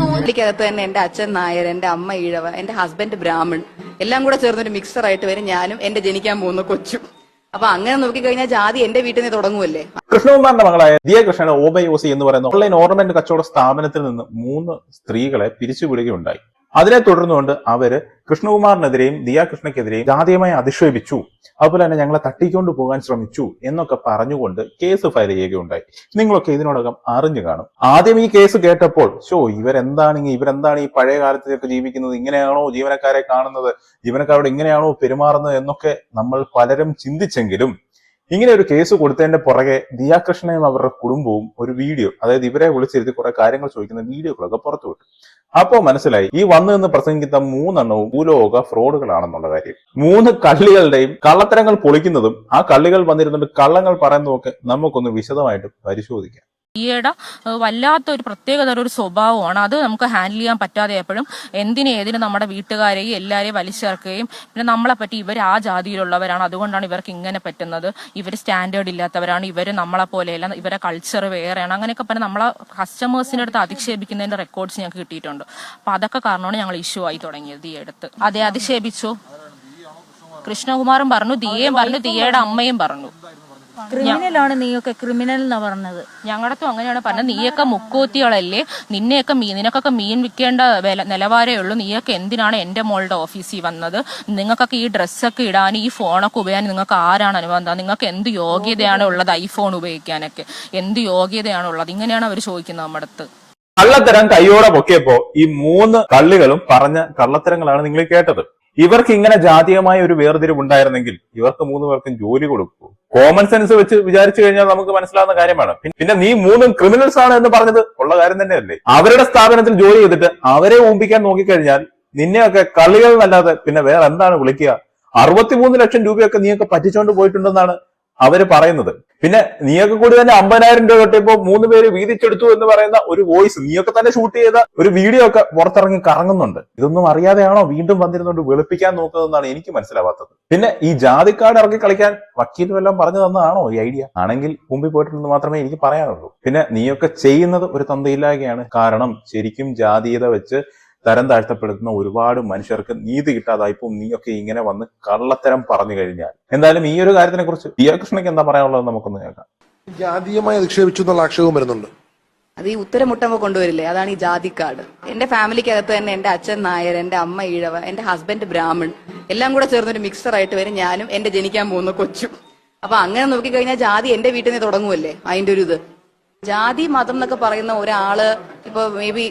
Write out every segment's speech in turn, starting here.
ഫാമിലിക്കകത്ത് തന്നെ എന്റെ അച്ഛൻ നായർ എന്റെ അമ്മ ഈഴവ എന്റെ ഹസ്ബൻഡ് ബ്രാഹ്മൺ എല്ലാം കൂടെ ചേർന്നൊരു മിക്സർ ആയിട്ട് വരും ഞാനും എന്റെ ജനിക്കാൻ പോകുന്ന കൊച്ചും. അപ്പൊ അങ്ങനെ നോക്കിക്കഴിഞ്ഞാൽ ജാതി എന്റെ വീട്ടിൽ നിന്ന് തുടങ്ങുമല്ലേ കൃഷ്ണകുമാറിന്റെ മകളായ ദിയ കൃഷ്ണൻ ഓബയോസി എന്ന് പറയുന്ന ഓൺലൈൻ ഓർണമെന്റ് കച്ചവട സ്ഥാപനത്തിൽ നിന്ന് മൂന്ന് സ്ത്രീകളെ പിരിച്ചുവിടുകയുണ്ടായി. അതിനെ തുടർന്നുകൊണ്ട് അവർ കൃഷ്ണകുമാറിനെതിരെയും ദിയാ കൃഷ്ണയ്ക്കെതിരെയും ജാതീയമായി അധിക്ഷേപിച്ചു. അതുപോലെ തന്നെ ഞങ്ങളെ തട്ടിക്കൊണ്ട് പോകാൻ ശ്രമിച്ചു എന്നൊക്കെ പറഞ്ഞുകൊണ്ട് കേസ് ഫയൽ ചെയ്യുകയുണ്ടായി. നിങ്ങളൊക്കെ ഇതിനോടകം അറിഞ്ഞു കാണും. ആദ്യം ഈ കേസ് കേട്ടപ്പോൾ ഷോ ഇവരെന്താണ് ഇവരെന്താണ് ഈ പഴയ കാലത്തിലൊക്കെ ജീവിക്കുന്നത്? ഇങ്ങനെയാണോ ജീവനക്കാരെ കാണുന്നത്? ജീവനക്കാരോട് ഇങ്ങനെയാണോ പെരുമാറുന്നത്? എന്നൊക്കെ നമ്മൾ പലരും ചിന്തിച്ചെങ്കിലും ഇങ്ങനെ ഒരു കേസ് കൊടുത്തതിന്റെ പുറകെ ദിയാകൃഷ്ണനും അവരുടെ കുടുംബവും ഒരു വീഡിയോ അതായത് ഇവരെ വിളിച്ചിരുത്തി കുറെ കാര്യങ്ങൾ ചോദിക്കുന്ന വീഡിയോകളൊക്കെ പുറത്തുവിട്ടു അപ്പോ മനസ്സിലായി ഈ വന്നു നിന്ന് പ്രസംഗിക്കുന്ന മൂന്നെണ്ണവും ഭൂലോക ഫ്രോഡുകളാണെന്നുള്ള കാര്യം. മൂന്ന് കള്ളികളുടെയും കള്ളത്തരങ്ങൾ പൊളിക്കുന്നതും ആ കള്ളികൾ വന്നിരുന്നിട്ട് കള്ളങ്ങൾ പറയുന്നതും ഒക്കെ നമുക്കൊന്ന് വിശദമായിട്ട് പരിശോധിക്കാം. ഈയുടെ വല്ലാത്തൊരു പ്രത്യേകതര ഒരു സ്വഭാവമാണ്. അത് നമുക്ക് ഹാൻഡിൽ ചെയ്യാൻ പറ്റാതെ എപ്പോഴും എന്തിനും ഏതിനും നമ്മുടെ വീട്ടുകാരെയും എല്ലാവരെയും വലിച്ചേർക്കുകയും പിന്നെ നമ്മളെ പറ്റി ഇവർ ആ ജാതിയിലുള്ളവരാണ്. അതുകൊണ്ടാണ് ഇവർക്ക് ഇങ്ങനെ പറ്റുന്നത്. ഇവർ സ്റ്റാൻഡേർഡ് ഇല്ലാത്തവരാണ്. ഇവർ നമ്മളെ പോലെയല്ല. ഇവരെ കൾച്ചർ വേറെയാണ്. അങ്ങനെയൊക്കെ പറഞ്ഞ് നമ്മളെ കസ്റ്റമേഴ്സിന്റെ അടുത്ത് അധിക്ഷേപിക്കുന്നതിന്റെ റെക്കോർഡ്സ് ഞങ്ങൾക്ക് കിട്ടിയിട്ടുണ്ട്. അപ്പം അതൊക്കെ കാരണമാണ് ഞങ്ങൾ ഇഷ്യൂ ആയി തുടങ്ങിയത് ഈ അടുത്ത്. അതെ അധിക്ഷേപിച്ചു. കൃഷ്ണകുമാറും പറഞ്ഞു ദിയേയും പറഞ്ഞു ദിയയുടെ അമ്മയും പറഞ്ഞു. ക്രിമിനലാണ് നീയൊക്കെ ക്രിമിനൽ എന്ന് പറഞ്ഞത്. ഞങ്ങളടത്തും അങ്ങനെയാണ് പറഞ്ഞത്. നീയൊക്കെ മുക്കൂത്തികളല്ലേ? നിന്നെയൊക്കെ മീൻ നിനക്കൊക്കെ മീൻ വിൽക്കേണ്ട വില നിലവാരമേ ഉള്ളൂ. നീയൊക്കെ എന്തിനാണ് എന്റെ മോളുടെ ഓഫീസിൽ വന്നത്? നിങ്ങൾക്കൊക്കെ ഈ ഡ്രസ്സൊക്കെ ഇടാൻ ഈ ഫോണൊക്കെ ഉപയോഗിക്കാൻ നിങ്ങൾക്ക് ആരാണ് അനുബന്ധം? നിങ്ങൾക്ക് എന്ത് യോഗ്യതയാണ് ഉള്ളത് ഐഫോൺ ഉപയോഗിക്കാനൊക്കെ? എന്ത് യോഗ്യതയാണ് ഉള്ളത്? ഇങ്ങനെയാണ് അവർ ചോദിക്കുന്നത് നമ്മുടെ അടുത്ത് കള്ളത്തരം കൈയോടെ പൊക്കിയപ്പോ ഈ മൂന്ന് കള്ളികളും പറഞ്ഞ കള്ളത്തരങ്ങളാണ് നിങ്ങൾ കേട്ടത്. ഇവർക്ക് ഇങ്ങനെ ജാതീയമായ ഒരു വേർതിരിവ് ഉണ്ടായിരുന്നെങ്കിൽ ഇവർക്ക് മൂന്ന് പേർക്കും ജോലി കൊടുക്കൂ. കോമൺ സെൻസ് വെച്ച് വിചാരിച്ചു കഴിഞ്ഞാൽ നമുക്ക് മനസ്സിലാവുന്ന കാര്യമാണ്. പിന്നെ നീ മൂന്നും ക്രിമിനൽസ് ആണ് എന്ന് പറഞ്ഞത് ഉള്ള കാര്യം തന്നെയല്ലേ? അവരുടെ സ്ഥാപനത്തിൽ ജോലി ചെയ്തിട്ട് അവരെ ഊമ്പിക്കാൻ നോക്കിക്കഴിഞ്ഞാൽ നിന്നെയൊക്കെ കളികൾ എന്നല്ലാതെ പിന്നെ വേറെ എന്താണ് വിളിക്കുക? അറുപത്തിമൂന്ന് ലക്ഷം രൂപയൊക്കെ നീയൊക്കെ പറ്റിച്ചോണ്ട് പോയിട്ടുണ്ടെന്നാണ് അവർ പറയുന്നത്. പിന്നെ നീയൊക്കെ കൂടി തന്നെ അമ്പതിനായിരം രൂപ കിട്ടിയപ്പോ മൂന്ന് പേര് വീതിച്ചെടുത്തു എന്ന് പറയുന്ന ഒരു വോയിസ് നീയൊക്കെ തന്നെ ഷൂട്ട് ചെയ്ത ഒരു വീഡിയോ ഒക്കെ പുറത്തിറങ്ങി കറങ്ങുന്നുണ്ട്. ഇതൊന്നും അറിയാതെയാണോ വീണ്ടും വന്നിരുന്നുകൊണ്ട് വെളുപ്പിക്കാൻ നോക്കുന്നതെന്നാണ് എനിക്ക് മനസ്സിലാവാത്തത്. പിന്നെ ഈ ജാതിക്കാട് ഇറക്കി കളിക്കാൻ വക്കീലും എല്ലാം പറഞ്ഞു തന്നതാണോ ഈ ഐഡിയ? ആണെങ്കിൽ മുമ്പിൽ പോയിട്ടുണ്ടെന്ന് മാത്രമേ എനിക്ക് പറയാനുള്ളൂ. പിന്നെ നീയൊക്കെ ചെയ്യുന്നത് ഒരു തന്തയില്ലായ്കയാണ്. കാരണം ശരിക്കും ജാതീയത വെച്ച് തരം താഴ്ത്തപ്പെടുത്തുന്ന ഒരുപാട് മനുഷ്യർക്ക് നീതി കിട്ടാതായിപ്പോ നീയൊക്കെ ഇങ്ങനെ വന്ന് കള്ളത്തരം പറഞ്ഞു കഴിഞ്ഞാൽ. എന്തായാലും ഈ ഒരു കാര്യത്തിനെ കുറിച്ച് ദിയാകൃഷ്ണയ്ക്ക് എന്താ പറയാനുള്ളത് നമുക്കൊന്ന് കേൾക്കാം. ജാതീയമായി നിക്ഷേപിച്ചു എന്നുള്ള ആക്ഷേപവും വരുന്നുണ്ട്. അത് ഈ ഉത്തരമുട്ടുമ്പോ കൊണ്ടുവരില്ലേ? അതാണ് ഈ ജാതി കാർഡ് എന്റെ ഫാമിലിക്കകത്ത് തന്നെ എന്റെ അച്ഛൻ നായർ എന്റെ അമ്മ ഈഴവ എന്റെ ഹസ്ബൻഡ് ബ്രാഹ്മൺ എല്ലാം കൂടെ ചേർന്നൊരു മിക്സർ ആയിട്ട് വരും ഞാനും എന്റെ ജനിക്കാൻ പോകുന്ന കൊച്ചും. അപ്പൊ അങ്ങനെ നോക്കിക്കഴിഞ്ഞാൽ ജാതി എന്റെ വീട്ടിൽ നിന്ന് തുടങ്ങുമല്ലേ അതിന്റെ ഒരു ഇത്. ജാതി മതം എന്നൊക്കെ പറയുന്ന ഒരാൾ ഇപ്പൊ മേ ബി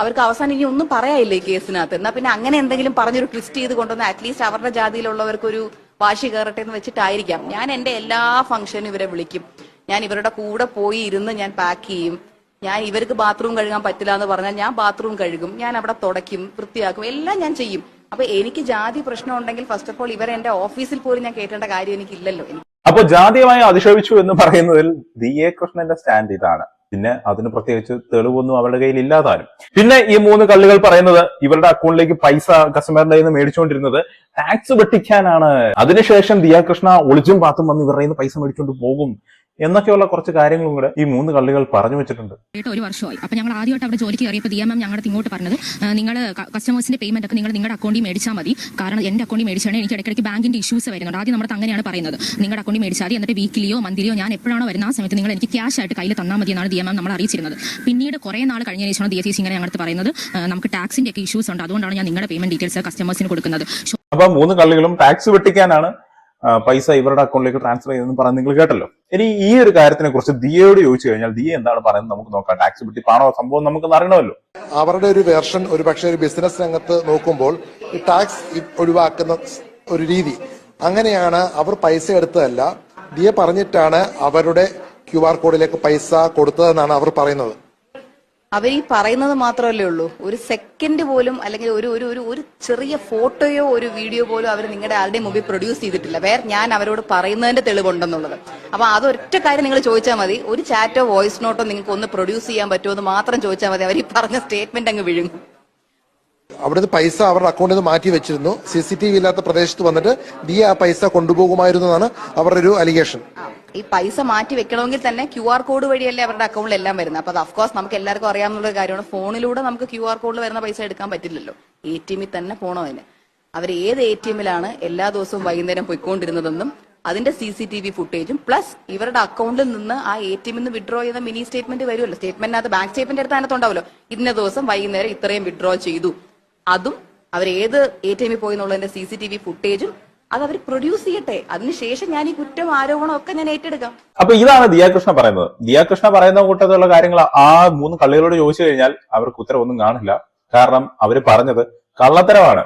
അവർക്ക് അവസാനം ഇനി ഒന്നും പറയാനില്ല കേസിനകത്ത്. എന്നാ പിന്നെ അങ്ങനെ എന്തെങ്കിലും പറഞ്ഞൊരു ട്വിസ്റ്റ് ചെയ്ത് കൊണ്ടുവന്ന് അറ്റ്ലീസ്റ്റ് അവരുടെ ജാതിയിലുള്ളവർക്ക് ഒരു വാശി കയറട്ടെ എന്ന് വെച്ചിട്ടായിരിക്കാം. ഞാൻ എന്റെ എല്ലാ ഫംഗ്ഷനും ഇവരെ വിളിക്കും. ഞാൻ ഇവരുടെ കൂടെ പോയി ഇരുന്ന് ഞാൻ പാക്ക് ചെയ്യും. ഞാൻ ഇവർക്ക് ബാത്റൂം കഴുകാൻ പറ്റില്ല എന്ന് പറഞ്ഞാൽ ഞാൻ ബാത്റൂം കഴുകും. ഞാൻ അവിടെ തുടയ്ക്കും വൃത്തിയാക്കും എല്ലാം ഞാൻ ചെയ്യും. അപ്പൊ എനിക്ക് ജാതി പ്രശ്നം ഉണ്ടെങ്കിൽ ഫസ്റ്റ് ഓഫ് ഓൾ ഇവരെ എന്റെ ഓഫീസിൽ പോലും ഞാൻ കേട്ടേണ്ട കാര്യം എനിക്കില്ലല്ലോ. എനിക്ക് അപ്പൊ ജാതീയമായി അധിക്ഷേപിച്ചു എന്ന് പറയുന്നതിൽ ദി എ. കൃഷ്ണന്റെ സ്റ്റാൻഡ് ഇതാണ്. പിന്നെ അതിന് പ്രത്യേകിച്ച് തെളിവൊന്നും അവരുടെ കയ്യിൽ ഇല്ലാതാനും പിന്നെ ഈ മൂന്ന് കള്ളികൾ പറയുന്നത് ഇവരുടെ അക്കൗണ്ടിലേക്ക് പൈസ കസ്റ്റമറിന്റെ നിന്ന് മേടിച്ചുകൊണ്ടിരുന്നത് ടാക്സ് വെട്ടിക്കാനാണ്. അതിനുശേഷം ദിയാകൃഷ്ണ ഒളിച്ചും പാത്തും വന്ന് ഇവരുടെ നിന്ന് പൈസ മേടിച്ചുകൊണ്ട് പോകും. എന്നൊക്കെയുള്ള കുറച്ച് കാര്യങ്ങളും കൂടെ ഈ മൂന്ന് കള്ളികൾ പറഞ്ഞു വെച്ചിട്ടുണ്ട്. ഒരു വർഷമായി. അപ്പൊ ഞങ്ങൾ ആദ്യമായിട്ട് അവിടെ ജോലിക്ക് കയറിയപ്പോൾ ഡി എം എം ഞങ്ങളുടെ ഇങ്ങോട്ട് പറഞ്ഞത് നിങ്ങൾ കസ്റ്റമേഴ്സിന്റെ പേയ്മെന്റ് ഒക്കെ നിങ്ങൾ നിങ്ങളുടെ അക്കൗണ്ടിൽ മേടിച്ചാൽ മതി. കാരണം എന്റെ അക്കൗണ്ടിൽ മേടിച്ചാണ് എനിക്ക് ഇടയ്ക്കിടയ്ക്ക് ബാങ്കിന്റെ ഇഷ്യൂസ് വരുന്നുണ്ട്. ആദ്യം നമ്മുടെ അങ്ങനെയാണ് പറയുന്നത്. നിങ്ങളുടെ അക്കൗണ്ടിൽ മേടിച്ചാൽ മതി. എന്നിട്ട് വീക്കിലിയോ മന്തിലിയോ ഞാൻ എപ്പോഴാണോ വരുന്ന ആ സമയത്ത് നിങ്ങൾ എനിക്ക് ക്യാഷ് ആയിട്ട് കയ്യിൽ തന്നാൽ മതി എന്നാണ് ഡി എം എം നമ്മൾ അറിയിച്ചിരുന്നത്. പിന്നീട് കുറേ നാൾ കഴിഞ്ഞ ശേഷമാണ് ഡി എസ് സി ഇങ്ങനെ ഞങ്ങൾക്ക് പറയുന്നത് നമുക്ക് ടാക്സിന്റെ ഒക്കെ ഇഷ്യൂസ് ഉണ്ട്. അതുകൊണ്ടാണ് ഞാൻ നിങ്ങളുടെ പേയ്മെന്റ് ഡീറ്റെയിൽസ് കസ്റ്റമേഴ്സിന് കൊടുക്കുന്നത്. അപ്പൊ മൂന്ന് കള്ളികളും ടാക്സ് വെട്ടിക്കാനാണ് പൈസ ഇവരുടെ അക്കൗണ്ടിലേക്ക് ട്രാൻസ്ഫർ ചെയ്തെന്ന് പറഞ്ഞ് നിങ്ങൾ കേട്ടല്ലോ. ഇനി ഈ ഒരു കാര്യത്തിനെ കുറിച്ച് ദിയയോട് ചോദിച്ചു കഴിഞ്ഞാൽ ദിയ എന്താണ് പറയുന്നത് നമുക്ക് നോക്കാം. ടാക്സ് വെട്ടിപ്പാണോ സംഭവം നമുക്ക് അറിയണമല്ലോ. അവരുടെ ഒരു വേർഷൻ ഒരു പക്ഷേ ഒരു ബിസിനസ് രംഗത്ത് നോക്കുമ്പോൾ ഈ ടാക്സ് ഒഴിവാക്കുന്ന ഒരു രീതി. അങ്ങനെയാണ് അവർ പൈസ എടുത്തതല്ല. ദിയ പറഞ്ഞിട്ടാണ് അവരുടെ ക്യു ആർ കോഡിലേക്ക് പൈസ കൊടുത്തതെന്നാണ് അവർ പറയുന്നത്. അവർ ഈ പറയുന്നത് മാത്രമല്ലേ ഉള്ളൂ. ഒരു സെക്കൻഡ് പോലും അല്ലെങ്കിൽ ഒരു ഒരു ഒരു ഒരു ചെറിയ ഫോട്ടോയോ ഒരു വീഡിയോ പോലും അവർ നിങ്ങളുടെ ആരുടെയും മുമ്പിൽ പ്രൊഡ്യൂസ് ചെയ്തിട്ടില്ല. വേർ ഞാൻ അവരോട് പറയുന്നതിന്റെ തെളിവുണ്ടെന്നുള്ളത്. അപ്പൊ അതൊറ്റ കാര്യം നിങ്ങൾ ചോദിച്ചാൽ മതി. ഒരു ചാറ്റോ വോയിസ് നോട്ടോ നിങ്ങൾക്ക് ഒന്ന് പ്രൊഡ്യൂസ് ചെയ്യാൻ പറ്റുമോ എന്ന് മാത്രം ചോദിച്ചാൽ മതി. അവർ ഈ പറഞ്ഞ സ്റ്റേറ്റ്മെന്റ് അങ്ങ് വിഴുങ്ങും. അവിടുന്ന് പൈസ അവരുടെ അക്കൗണ്ടിൽ നിന്ന് മാറ്റി വെച്ചിരുന്നു. സി സി ടി വി ഇല്ലാത്ത പ്രദേശത്ത് വന്നിട്ട് ഡി ആ പൈസ കൊണ്ടുപോകുമായിരുന്നു എന്നാണ് അവരുടെ ഒരു അലിഗേഷൻ ഈ പൈസ മാറ്റി വെക്കണമെങ്കിൽ തന്നെ ക്യു ആർ കോഡ് വഴിയല്ലേ അവരുടെ അക്കൗണ്ടിൽ എല്ലാം വരുന്നത്. അപ്പൊ അത് അഫ്കോഴ്സ് നമുക്ക് എല്ലാവർക്കും അറിയാവുന്ന ഒരു കാര്യമാണ്. ഫോണിലൂടെ നമുക്ക് ക്യു ആർ കോഡിൽ വരുന്ന പൈസ എടുക്കാൻ പറ്റില്ലല്ലോ. എ ടി എമ്മിൽ തന്നെ പോകണം അതിന്. അവർ ഏത് എ ടി എമ്മിലാണ് എല്ലാ ദിവസവും വൈകുന്നേരം പോയിക്കൊണ്ടിരുന്നതെന്നും അതിന്റെ സി സി ടി വി ഫുട്ടേജും പ്ലസ് ഇവരുടെ അക്കൗണ്ടിൽ നിന്ന് ആ എ ടി എമ്മിൽ നിന്ന് വിഡ്രോ ചെയ്ത മിനി സ്റ്റേറ്റ്മെന്റ് വരുമല്ലോ. സ്റ്റേറ്റ്മെന്റിനകത്ത് ബാങ്ക് സ്റ്റേറ്റ്മെന്റ് എടുത്ത് അതിനകത്തുണ്ടാവല്ലോ ഇന്ന ദിവസം വൈകുന്നേരം ഇത്രയും വിഡ്രോ ചെയ്തു. അതും അവർ ഏത് എ ടി എമ്മിൽ പോയി എന്നുള്ളതിന്റെ സി സി ടി വി ഫുട്ടേജും അത് അവർ പ്രൊഡ്യൂസ് ചെയ്യട്ടെ അതിനുശേഷം ഞാൻ ഈ കുറ്റം ആരോപണം ഒക്കെ ഞാൻ ഏറ്റെടുക്കാം. അപ്പൊ ഇതാണ് ദിയാകൃഷ്ണ പറയുന്നത്. ദിയാകൃഷ്ണ പറയുന്ന കൂട്ടത്തിലുള്ള കാര്യങ്ങൾ ആ മൂന്ന് കള്ളികളോട് ചോദിച്ചു കഴിഞ്ഞാൽ അവർക്ക് ഉത്തരം ഒന്നും കാണില്ല കാരണം അവർ പറഞ്ഞത് കള്ളത്തരമാണ്.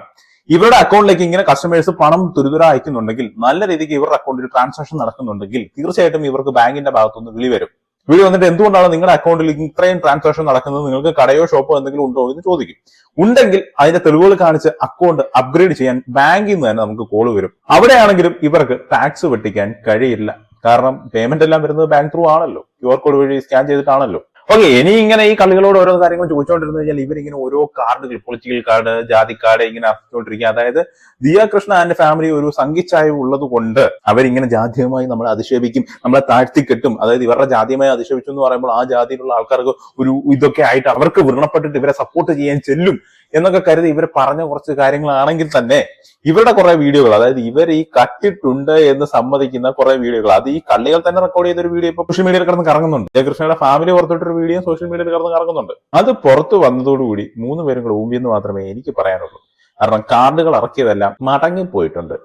ഇവരുടെ അക്കൗണ്ടിലേക്ക് ഇങ്ങനെ കസ്റ്റമേഴ്സ് പണം തുരിതുര അയക്കുന്നുണ്ടെങ്കിൽ നല്ല രീതിക്ക് ഇവരുടെ അക്കൗണ്ടിൽ ട്രാൻസാക്ഷൻ നടക്കുന്നുണ്ടെങ്കിൽ തീർച്ചയായിട്ടും ഇവർക്ക് ബാങ്കിന്റെ ഭാഗത്തുനിന്ന് വിളി വരും. വിളി വന്നിട്ട് എന്തുകൊണ്ടാണ് നിങ്ങളുടെ അക്കൗണ്ടിൽ ഇത്രയും ട്രാൻസാക്ഷൻ നടക്കുന്നത്? നിങ്ങൾക്ക് കടയോ ഷോപ്പോ എന്തെങ്കിലും ഉണ്ടോ എന്ന് ചോദിക്കും. ഉണ്ടെങ്കിൽ അതിന്റെ തെളിവുകൾ കാണിച്ച് അക്കൗണ്ട് അപ്ഗ്രേഡ് ചെയ്യാൻ ബാങ്കിൽ നിന്ന് തന്നെ നമുക്ക് കോൾ വരും. അവിടെയാണെങ്കിലും ഇവർക്ക് ടാക്സ് വെട്ടിക്കാൻ കഴിയില്ല. കാരണം പേയ്മെന്റ് എല്ലാം വരുന്നത് ബാങ്ക് ത്രൂ ആണല്ലോ. ക്യു ആർ കോഡ് വഴി സ്കാൻ ചെയ്തിട്ടാണല്ലോ. ഓക്കെ ഇനി ഇങ്ങനെ ഈ കള്ളികളോട് ഓരോ കാര്യങ്ങൾ ചോദിച്ചുകൊണ്ടിരുന്നു കഴിഞ്ഞാൽ ഇവരിങ്ങനെ ഓരോ കാർഡുകൾ പൊളിറ്റിക്കൽ കാർഡ് ജാതി കാർഡ് ഇങ്ങനെ അർപ്പിച്ചുകൊണ്ടിരിക്കുക അതായത് ദിയ കൃഷ്ണ ആൻഡ് ഫാമിലി ഒരു സംഘിച്ചായ ഉള്ളത് കൊണ്ട് അവരിങ്ങനെ ജാതീയമായി നമ്മളെ അധിക്ഷേപിക്കും നമ്മളെ താഴ്ത്തിക്കെട്ടും. അതായത് ഇവരുടെ ജാതീയമായി അധിക്ഷേപിച്ചു എന്ന് പറയുമ്പോൾ ആ ജാതിയിലുള്ള ആൾക്കാർക്ക് ഒരു ഇതൊക്കെ ആയിട്ട് അവർക്ക് വൃണപ്പെട്ടിട്ട് ഇവരെ സപ്പോർട്ട് ചെയ്യാൻ ചെല്ലും എന്നൊക്കെ കരുതി ഇവർ പറഞ്ഞ കുറച്ച് കാര്യങ്ങളാണെങ്കിൽ തന്നെ ഇവരുടെ കുറെ വീഡിയോകൾ അതായത് ഇവർ ഈ കട്ടിട്ടുണ്ട് എന്ന് സമ്മതിക്കുന്ന കുറെ വീഡിയോകൾ. അത് ഈ കള്ളികൾ തന്നെ റെക്കോർഡ് ചെയ്തൊരു വീഡിയോ ഇപ്പൊ സോഷ്യൽ മീഡിയയിൽ കിടന്ന് കറങ്ങുന്നുണ്ട്. ജയകൃഷ്ണയുടെ ഫാമിലി പുറത്തിട്ടൊരു വീഡിയോ സോഷ്യൽ മീഡിയയിൽ കടന്ന് കറങ്ങുന്നുണ്ട്. അത് പുറത്തു വന്നതോടുകൂടി മൂന്ന് പേരും കൂടെ ഊമ്പിയെന്ന് മാത്രമേ എനിക്ക് പറയാനുള്ളൂ. കാരണം കാർഡുകൾ ഇറക്കിയതെല്ലാം മടങ്ങി പോയിട്ടുണ്ട്.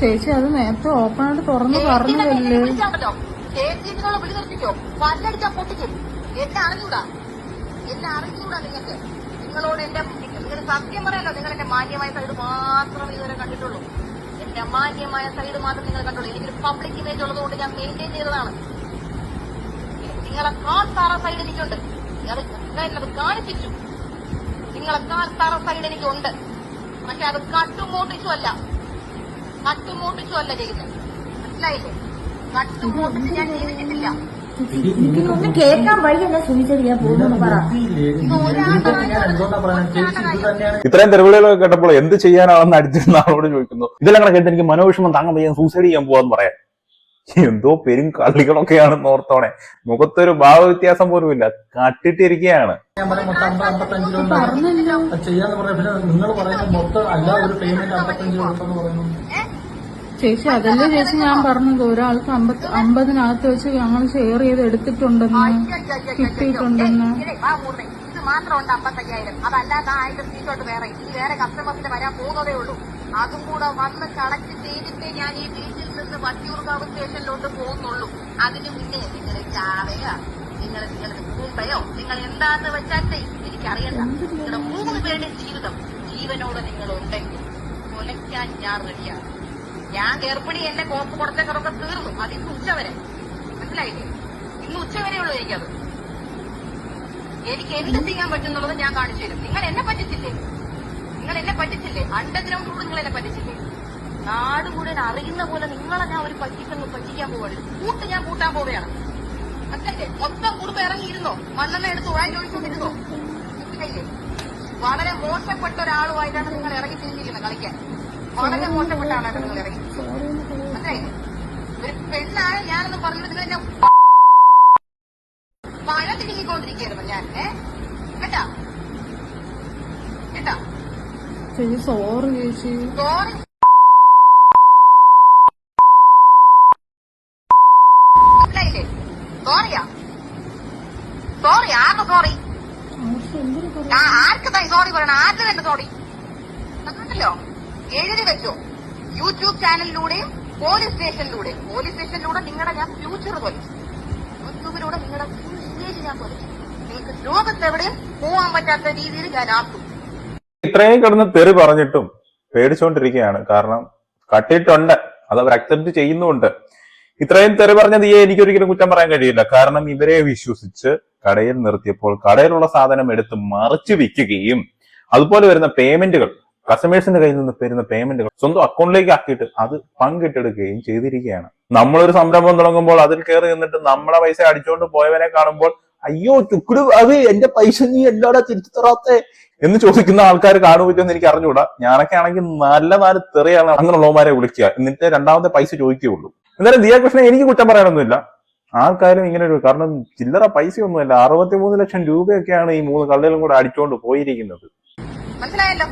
ചേച്ചി അത് നേരത്തെ ഓപ്പൺ ആയിട്ട് തുറന്ന് പറഞ്ഞതല്ലേ? നിങ്ങളോട് എന്റെ നിങ്ങൾ സത്യം പറയാലോ നിങ്ങൾ എന്റെ മാന്യമായ സൈഡ് മാത്രമേ ഇതുവരെ കണ്ടിട്ടുള്ളൂ. എന്റെ മാന്യമായ സൈഡ് മാത്രം നിങ്ങൾ കണ്ടോളൂ. എനിക്കൊരു പബ്ലിക് ഇമേജ് ഉള്ളതുകൊണ്ട് ഞാൻ മെയിന്റെയിൻ ചെയ്തതാണ്. നിങ്ങളെ കാട്ടാറ സൈഡ് എനിക്കുണ്ട്. എന്നത് കാണിപ്പിച്ചു. നിങ്ങളെ കാട്ടാറ സൈഡ് എനിക്കുണ്ട്. പക്ഷെ അത് കട്ടുമോട്ടിച്ചുമല്ല കട്ടുമോട്ടിച്ചുമല്ല ചെയ്യുന്നത്. മനസ്സിലായില്ലേ? കട്ടുമോട്ടിച്ച് ഞാൻ ചെയ്തിട്ടില്ല. എനിക്കൊന്നും കേൾക്കാൻ വയ്യല്ല സുനിച്ചത് ഞാൻ പോകുന്നു പറ. ഇത്രയും തെരുവിളികളൊക്കെ കേട്ടപ്പോൾ എന്ത് ചെയ്യാനാണെന്ന് അടുത്തിരുന്ന ആളോട് ചോദിക്കുന്നു. ഇതെല്ലാം കൂടെ കേട്ട് എനിക്ക് മനോവിഷമം താങ്ങാൻ വയ്യ സൂസൈഡ് ചെയ്യാൻ പോവാന്ന് പറയാം. എന്തോ പെരും കള്ളികളൊക്കെയാണ് ഓർത്തോണെ. മുഖത്തൊരു ഭാവ വ്യത്യാസം പോലും ഇല്ല. കട്ടിട്ടിരിക്കുകയാണ് ചെയ്യാന്ന് പറഞ്ഞ പിന്നെ നിങ്ങൾ പറയുന്നത് മൊത്തം അല്ല ഒരു പേയ്മെന്റ് അമ്പത്തഞ്ച് രൂപ ഉണ്ടെന്ന് പറയുന്നു. ചേച്ചി അതല്ലേ ചേച്ചി ഞാൻ പറഞ്ഞത്? ഒരാൾക്ക് അമ്പത് അമ്പതിനകത്ത് വെച്ച് ഞങ്ങൾ ഷെയർ ചെയ്ത് എടുത്തിട്ടുണ്ടെന്ന് കിട്ടിയിട്ടുണ്ടെന്ന്. ഇതേ, ഇത് മാത്രം അമ്പത്തയ്യായിരം അതല്ലാതെ ആയിരം സീറ്റോട്ട് വേറെ ഇനി വേറെ കസ്റ്റമേഴ്സിന് വരാൻ പോകുന്നതേ ഉള്ളൂ അതും കൂടെ വന്ന് കളക്ട് ചെയ്തിട്ടേ ഞാൻ ഈ വീട്ടിൽ നിന്ന് വട്ടിയൂർക്കാവ് സ്റ്റേഷനിലോട്ട് പോകുന്നുള്ളൂ അതിന് മുന്നേ നിങ്ങൾ ചാവയോ നിങ്ങൾ നിങ്ങൾ കൂമ്പയോ നിങ്ങൾ എന്താന്ന് വെച്ചാൽ എനിക്കറിയണ്ട നിങ്ങളുടെ മൂന്ന് പേരുടെ ജീവിതം ജീവനോട് നിങ്ങൾ ഉണ്ടെങ്കിൽ കൊലയ്ക്കാൻ ഞാൻ റെഡിയാണ് ഞാൻ ഗർഭിണി എന്നെ കോപ്പ് കൊടുത്തക്കറൊക്കെ തീർന്നു. അത് ഇന്ന് ഉച്ചവരെ മനസ്സിലായില്ലേ? ഇന്ന് ഉച്ചവരെ ഉള്ളൂ എനിക്കത്. എനിക്ക് എന്ത് ചെയ്യാൻ പറ്റുന്നുള്ളത് ഞാൻ കാണിച്ചു തരും. നിങ്ങൾ എന്നെ പറ്റിച്ചില്ലേ? നിങ്ങൾ എന്നെ പറ്റിച്ചില്ലേ? അണ്ടർഗ്രൗണ്ട് കൂടെ നിങ്ങൾ എന്നെ പറ്റിച്ചില്ലേ? നാട് മുഴുവൻ അറിയുന്ന പോലെ നിങ്ങളെ ഞാൻ ഒരു പറ്റിക്കുന്നു പറ്റിക്കാൻ പോവാണ്. കൂട്ട് ഞാൻ കൂട്ടാൻ പോവുകയാണ്. അച്ഛന്റെ മൊത്തം കുടുംബം ഇറങ്ങിയിരുന്നോ? മണ്ണെണ്ണ എടുത്ത് ഉഴാൻ ചോദിച്ചോണ്ടിരുന്നോ വളരെ മോശപ്പെട്ട ഒരാളുമായിട്ടാണ് നിങ്ങൾ ഇറങ്ങി തിരിഞ്ഞിരിക്കുന്നത് കളിക്കാൻ. വളരെ മോശപ്പെട്ട ആളാണ് നിങ്ങൾ ഇറങ്ങി മനസ്സിലായില്ലേ ഒരു പെണ്ണാണ് ഞാനെന്ന് പറഞ്ഞത് നിങ്ങൾ എന്നെ മഴ തിരികൊണ്ടിരിക്കുകയായിരുന്നു ഞാൻ. കേട്ടാ? കേട്ടാ? ചേച്ചി സോറി ചേച്ചി സോറി മനസ്സിലായില്ലേ സോറിയാ. സോറി ആർക്ക് സോറി? ആർക്ക് സോറി? പറയണം? ആരുടെ തന്നെ സോറി. കണ്ടല്ലോ എഴുതി വെച്ചോ. യൂട്യൂബ് ചാനലിലൂടെയും പോലീസ് സ്റ്റേഷനിലൂടെയും. പോലീസ് സ്റ്റേഷനിലൂടെ നിങ്ങളുടെ ഞാൻ ഫ്യൂച്ചർ തൊലിച്ചു യൂട്യൂബിലൂടെ നിങ്ങളുടെ ഫുൾ ഞാൻ തൊലിച്ചു നിങ്ങൾക്ക് ലോകത്തെവിടെയും പോവാൻ പറ്റാത്ത രീതിയിൽ ഞാൻ ആക്കും. ഇത്രയും കിടന്ന് തെറി പറഞ്ഞിട്ടും പേടിച്ചുകൊണ്ടിരിക്കുകയാണ് കാരണം കട്ടിട്ടുണ്ട് അത് അവർ അക്സെപ്റ്റ് ചെയ്യുന്നുമുണ്ട്. ഇത്രയും തെറി പറഞ്ഞത് ഈ എനിക്കൊരിക്കലും കുറ്റം പറയാൻ കഴിയില്ല. കാരണം ഇവരെ വിശ്വസിച്ച് കടയിൽ നിർത്തിയപ്പോൾ കടയിലുള്ള സാധനം എടുത്ത് മറിച്ച് വിൽക്കുകയും അതുപോലെ വരുന്ന പേയ്മെന്റുകൾ കസ്റ്റമേഴ്സിന്റെ കയ്യിൽ നിന്ന് തരുന്ന പേയ്മെന്റുകൾ സ്വന്തം അക്കൗണ്ടിലേക്ക് ആക്കിയിട്ട് അത് പങ്കിട്ടെടുക്കുകയും ചെയ്തിരിക്കുകയാണ്. നമ്മളൊരു സംരംഭം തുടങ്ങുമ്പോൾ അതിൽ കയറി നിന്നിട്ട് നമ്മളെ പൈസ അടിച്ചുകൊണ്ട് പോയവനെ കാണുമ്പോൾ അയ്യോ ചുക്കുടു അത് എന്റെ പൈസ നീ എല്ലാടാ തിരിച്ചു തറാത്തേ എന്ന് ചോദിക്കുന്ന ആൾക്കാർ കാണുമ്പോൾ എനിക്ക് അറിഞ്ഞുകൂടാ. ഞാനൊക്കെ ആണെങ്കിൽ നല്ല നാല് തെറിയാണ് അങ്ങനെയുള്ളവന്മാരെ വിളിക്കുക. എന്നിട്ട് രണ്ടാമത്തെ പൈസ ചോദിക്കുകയുള്ളൂ. എന്തായാലും ദിയാകൃഷ്ണൻ എനിക്ക് കുറ്റം പറയാനൊന്നുമില്ല. ആൾക്കാരും ഇങ്ങനെ ഒരു കാരണം ചില്ലറ പൈസയൊന്നുമല്ല. അറുപത്തിമൂന്ന് ലക്ഷം രൂപയൊക്കെയാണ് ഈ മൂന്ന് കള്ളികളും കൂടെ അടിച്ചുകൊണ്ട് പോയിരിക്കുന്നത്. മനസ്സിലായല്ലോ?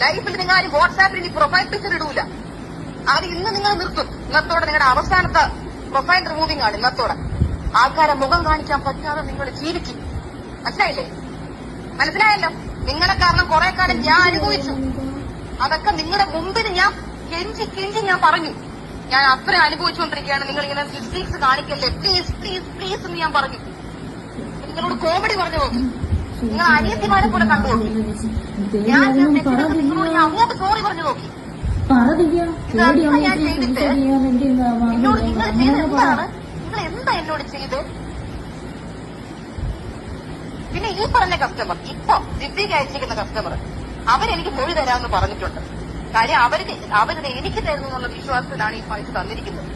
ലൈഫിൽ നിങ്ങൾ ആരും വാട്സാപ്പിൽ ഇനി പ്രൊഫൈൽ പിക്ചർ ഇടൂല. അത് ഇന്ന് നിങ്ങൾ നിർത്തും. ഇന്നത്തോടെ നിങ്ങളുടെ അവസാനത്തെ പ്രൊഫൈൽ റിമൂവിംഗ് ആണ് ഇന്നത്തോടെ. ആൾക്കാരെ മുഖം കാണിക്കാൻ പറ്റാതെ നിങ്ങൾ ജീവിക്കും. മനസ്സിലായില്ലേ? മനസ്സിലായല്ലോ? നിങ്ങളെ കാരണം കുറെ കാലം ഞാൻ അനുഭവിച്ചു. അതൊക്കെ നിങ്ങളുടെ മുമ്പിൽ ഞാൻ കെഞ്ചി കെഞ്ചി ഞാൻ പറഞ്ഞു. ഞാൻ അത്ര അനുഭവിച്ചുകൊണ്ടിരിക്കുകയാണ്. നിങ്ങൾ ഇങ്ങനെ മിസ്റ്റേക്സ് കാണിക്കല്ലേ? പ്ലീസ് പ്ലീസ് പ്ലീസ് എന്ന് ഞാൻ പറഞ്ഞു. നിങ്ങളോട് കോമഡി പറഞ്ഞു നോക്കി നിങ്ങൾ അനിയത്തിമാരെ കൂടെ കണ്ടു ഞാൻ അങ്ങോട്ട് സോറി പറഞ്ഞു നോക്കി. ഞാൻ ചെയ്തിട്ട്. എന്നോട് നിങ്ങൾ ചെയ്ത് എന്താണ്? നിങ്ങൾ എന്താ എന്നോട് ചെയ്ത് പിന്നെ ഈ പറഞ്ഞ കസ്റ്റമർ ഇപ്പൊ ദിവ്യക്ക് അയച്ചിരിക്കുന്ന കസ്റ്റമർ അവരെനിക്ക് മൊഴി തരാമെന്ന് പറഞ്ഞിട്ടുണ്ട്. കാര്യം അവർക്ക് അവരുടെ എനിക്ക് തരുന്നു എന്നുള്ള വിശ്വാസത്തിലാണ് ഈ പൈസ തന്നിരിക്കുന്നത്.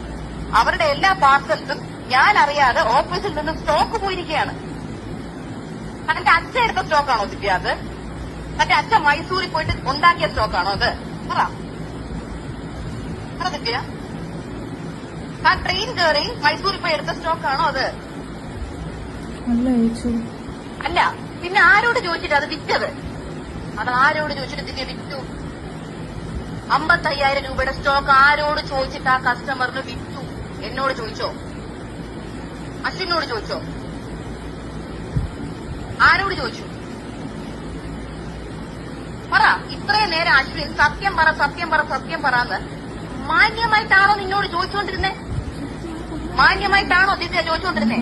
അവരുടെ എല്ലാ പാർസൽസും ഞാൻ അറിയാതെ ഓഫീസിൽ നിന്ന് സ്റ്റോക്ക് പോയിരിക്കുകയാണ്. തന്റെ അച്ഛൻ എടുത്ത സ്റ്റോക്കാണോ ദിവ്യ അത്? തന്റെ അച്ഛൻ മൈസൂരിൽ പോയിട്ട് ഉണ്ടാക്കിയ സ്റ്റോക്കാണോ അത്? പറ. ദിവ്യ. ആ ട്രെയിൻ കയറി മൈസൂരിൽ പോയി എടുത്ത സ്റ്റോക്കാണോ അത്? അല്ല പിന്നെ ആരോട് ചോദിച്ചിട്ട് അത് വിറ്റത്? അത് ആരോട് ചോദിച്ചിട്ട് ദിവ്യ വിറ്റു? അമ്പത്തയ്യായിരം രൂപയുടെ സ്റ്റോക്ക് ആരോട് ചോദിച്ചിട്ട് ആ കസ്റ്റമറിന് വിറ്റു? എന്നോട് ചോദിച്ചോ? അശ്വിനോട് ചോദിച്ചോ? ആരോട് ചോദിച്ചു? പറ ഇത്രയും നേരം അശ്വിൻ സത്യം പറ സത്യം പറ സത്യം പറ എന്ന് മാന്യമായിട്ടാണോ നിന്നോട് ചോദിച്ചുകൊണ്ടിരുന്നേ? മാന്യമായിട്ടാണോ ദിവ്യ ചോദിച്ചുകൊണ്ടിരുന്നേ?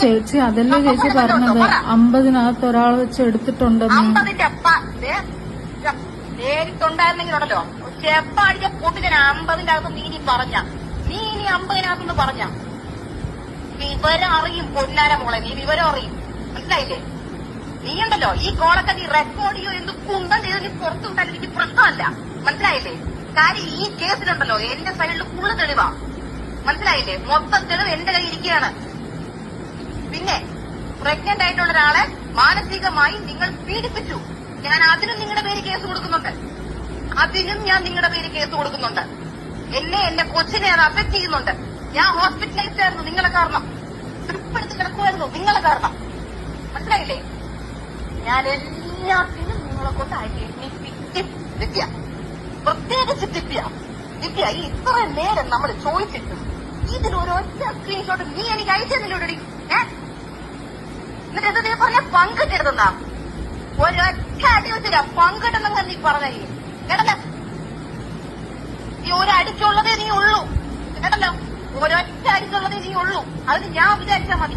ചേച്ചി അതല്ലേ ചേച്ചി പറഞ്ഞത്? അമ്പതിനകത്ത് ഒരാൾ വെച്ച് എടുത്തിട്ടുണ്ടെന്ന്. അമ്പതിന്റെ അപ്പ നേരിട്ടുണ്ടായിരുന്നെങ്കിലുണ്ടല്ലോ ചെപ്പ അടിച്ച പൊട്ടി ഞാൻ അമ്പതിന്റെ അകത്ത് നീ ഇനി പറഞ്ഞ. നീ ഇനി അമ്പതിനകത്തുനിന്ന് പറഞ്ഞ. വിവരം അറിയും പൊന്നാര മോളെ നീ വിവരം അറിയും. മനസ്സിലായില്ലേ? നീ ഉണ്ടല്ലോ ഈ കോളൊക്കെ നീ റെക്കോർഡ് ചെയ്യോ എന്ത് കുന്തം ചെയ്ത് നീ പുറത്തു വിട്ടാൽ എനിക്ക് പ്രശ്നമല്ല. മനസ്സിലായില്ലേ? കാര്യം ഈ കേസിലുണ്ടല്ലോ എന്റെ സൈഡിൽ ഫുള്ള് തെളിവാ. മനസ്സിലായില്ലേ? മൊത്തം തെളിവ് എന്റെ കയ്യിൽ ഇരിക്കുകയാണ്. പിന്നെ പ്രഗ്നന്റ് ആയിട്ടുള്ള ഒരാളെ മാനസികമായി നിങ്ങൾ പീഡിപ്പിച്ചു. ഞാൻ അതിനും നിങ്ങളുടെ പേര് കേസ് കൊടുക്കുന്നുണ്ട്. അതിനും ഞാൻ നിങ്ങളുടെ പേര് കേസ് കൊടുക്കുന്നുണ്ട്. എന്നെ എന്റെ കൊച്ചിനെ അത് അഫക്ട് ചെയ്യുന്നുണ്ട്. ഞാൻ ഹോസ്പിറ്റലൈസ്ഡ് ആയിരുന്നു. നിങ്ങളെ കാരണം. ട്രിപ്പ് എടുത്ത് കിടക്കുമായിരുന്നു നിങ്ങളെ കാരണം. മനസ്സിലായില്ലേ? ഞാൻ എല്ലാത്തിനും നിങ്ങളെ കൊണ്ട് അയക്കും ദിവ്യ. പ്രത്യേകിച്ച് ദിവ്യ. ദിവ്യ ഈ ഇത്ര നേരം നമ്മൾ ചോദിച്ചിട്ടും ഇതിലൊരൊറ്റ സ്ക്രീൻഷോട്ട് നീ എനിക്ക് അയച്ചെന്നില്ലോടി ഏ? എന്നിട്ട് എന്താ നീ പറഞ്ഞ? പങ്കിട്ടെടുത്തുന്നാ ഒരൊറ്റ അടി വെച്ചില്ല നീ പറഞ്ഞേ. കേട്ടല്ലോ? നീ ഒരടിക്കുള്ളതേ നീ ഉള്ളൂ. കേട്ടല്ലോ? ഞാൻ മതി.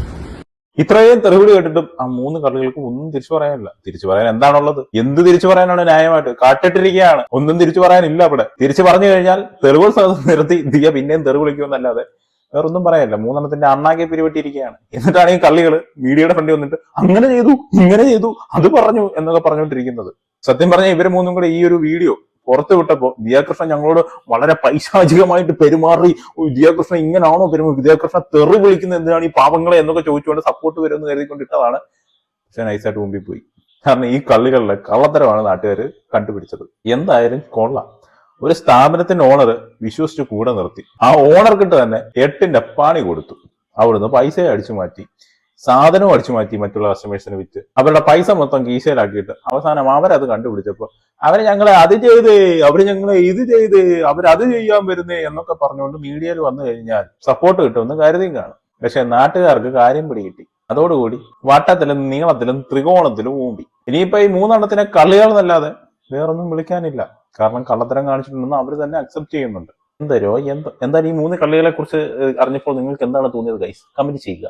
ഇത്രയും തെറിവിളി കേട്ടിട്ടും ആ മൂന്ന് കള്ളികൾക്കും ഒന്നും തിരിച്ചു പറയാനില്ല. തിരിച്ചു പറയാൻ എന്താണുള്ളത്? എന്ത് തിരിച്ചു പറയാനാണ് ന്യായമായിട്ട്? കാട്ടിട്ടിരിക്കുകയാണ്. ഒന്നും തിരിച്ചു പറയാനില്ല അവിടെ തിരിച്ചു പറഞ്ഞു കഴിഞ്ഞാൽ തെറിവുകൾ നിർത്തി ദിയ പിന്നെയും തെറി വിളിക്കുമെന്നല്ലാതെ വേറൊന്നും പറയാനില്ല മൂന്നെണ്ണത്തിന്റെ അണ്ണാക്കെ പിരിവെട്ടിയിരിക്കുകയാണ്. എന്നിട്ടാണ് ഈ കള്ളികൾ മീഡിയയുടെ ഫ്രണ്ടിൽ വന്നിട്ട് അങ്ങനെ ചെയ്തു ഇങ്ങനെ ചെയ്തു അത് പറഞ്ഞു എന്നൊക്കെ പറഞ്ഞുകൊണ്ടിരിക്കുന്നത്. സത്യം പറഞ്ഞാൽ ഇവർ മൂന്നും കൂടെ ഈ ഒരു വീഡിയോ പുറത്തു വിട്ടപ്പോ ദിയാകൃഷ്ണൻ ഞങ്ങളോട് വളരെ പൈശാചികമായിട്ട് പെരുമാറി വിദ്യാകൃഷ്ണൻ ദിയാകൃഷ്ണൻ ഇങ്ങനാണോ പെരുമാറി ദിയാകൃഷ്ണൻ തെറി വിളിക്കുന്ന എന്തിനാണ് ഈ പാവങ്ങളെ എന്നൊക്കെ ചോദിച്ചുകൊണ്ട് സപ്പോർട്ട് വരുമെന്ന് കരുതിക്കൊണ്ട് ഇട്ടതാണ്. പക്ഷെ നൈസായിട്ട് മുമ്പിൽ പോയി. കാരണം ഈ കള്ളികളിലെ കള്ളത്തരമാണ് നാട്ടുകാർ കണ്ടുപിടിച്ചത്. എന്തായാലും കൊള്ളാം. ഒരു സ്ഥാപനത്തിന്റെ ഓണർ വിശ്വസിച്ച് കൂടെ നിർത്തി. ആ ഓണർക്കിട്ട് തന്നെ എട്ടിന്റെ പാണി കൊടുത്തു. അവിടുന്ന് പൈസ അടിച്ചു മാറ്റി. സാധനവും അടിച്ചു മാറ്റി മറ്റുള്ള കസ്റ്റമേഴ്സിന് വിറ്റ്. അവരുടെ പൈസ മൊത്തം കീശയിലാക്കിയിട്ട്. അവസാനം അവരത് കണ്ടുപിടിച്ചപ്പോ അവർ ഞങ്ങളെ അത് ചെയ്ത് അവർ ഞങ്ങളെ ഇത് ചെയ്ത് അവരത് ചെയ്യാൻ വരുന്നേ എന്നൊക്കെ പറഞ്ഞുകൊണ്ട് മീഡിയയിൽ വന്നു കഴിഞ്ഞാൽ സപ്പോർട്ട് കിട്ടുമെന്ന് കരുതിയും കാണും. പക്ഷെ നാട്ടുകാർക്ക് കാര്യം പിടികിട്ടി. അതോടുകൂടി വട്ടത്തിലും നീളത്തിലും ത്രികോണത്തിലും ഊമ്പി. ഇനിയിപ്പോ ഈ മൂന്നെണ്ണത്തിനെ കളികൾ എന്നല്ലാതെ വേറൊന്നും വിളിക്കാനില്ല. കാരണം കള്ളത്തരം കാണിച്ചിട്ടുണ്ടെന്ന് അവർ തന്നെ അക്സെപ്റ്റ് ചെയ്യുന്നുണ്ട്. എന്തരോ എന്തോ എന്തായാലും ഈ മൂന്ന് കള്ളികളെ കുറിച്ച് അറിഞ്ഞപ്പോൾ നിങ്ങൾക്ക് എന്താണ് തോന്നിയത് ഗൈസ് കമന്റ് ചെയ്യുക.